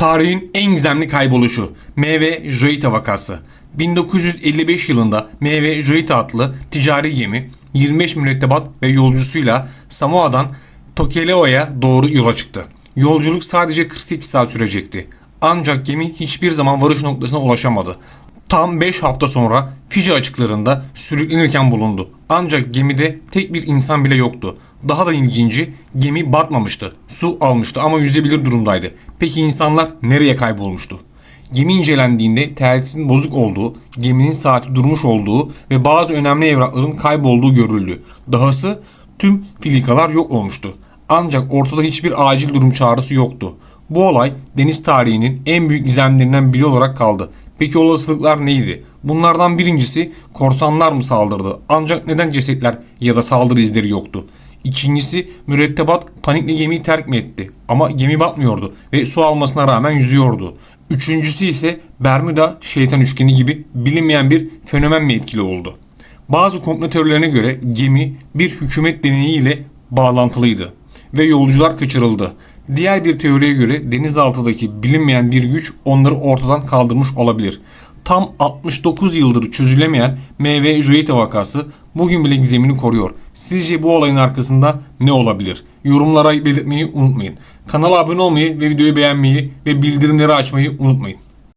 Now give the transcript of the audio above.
Tarihin en gizemli kayboluşu MV Joita vakası. 1955 yılında MV Joita adlı ticari gemi 25 mürettebat ve yolcusuyla Samoa'dan Tokelau'ya doğru yola çıktı. Yolculuk sadece 48 saat sürecekti. Ancak gemi hiçbir zaman varış noktasına ulaşamadı. Tam 5 hafta sonra Fiji açıklarında sürüklenirken bulundu. Ancak gemide tek bir insan bile yoktu. Daha da ilginci gemi batmamıştı. Su almıştı ama yüzebilir durumdaydı. Peki insanlar nereye kaybolmuştu? Gemi incelendiğinde telsizin bozuk olduğu, geminin saati durmuş olduğu ve bazı önemli evrakların kaybolduğu görüldü. Dahası tüm filikalar yok olmuştu. Ancak ortada hiçbir acil durum çağrısı yoktu. Bu olay deniz tarihinin en büyük gizemlerinden biri olarak kaldı. Peki olasılıklar neydi? Bunlardan birincisi korsanlar mı saldırdı? Ancak neden cesetler ya da saldırı izleri yoktu? İkincisi mürettebat panikle gemiyi terk mi etti? Ama gemi batmıyordu ve su almasına rağmen yüzüyordu. Üçüncüsü ise Bermuda şeytan üçgeni gibi bilinmeyen bir fenomen mi etkili oldu? Bazı komplo teorilerine göre gemi bir hükümet deneyiyle bağlantılıydı ve yolcular kaçırıldı. Diğer bir teoriye göre denizaltıdaki bilinmeyen bir güç onları ortadan kaldırmış olabilir. Tam 69 yıldır çözülemeyen MV Julieta vakası bugün bile gizemini koruyor. Sizce bu olayın arkasında ne olabilir? Yorumlara belirtmeyi unutmayın. Kanala abone olmayı ve videoyu beğenmeyi ve bildirimleri açmayı unutmayın.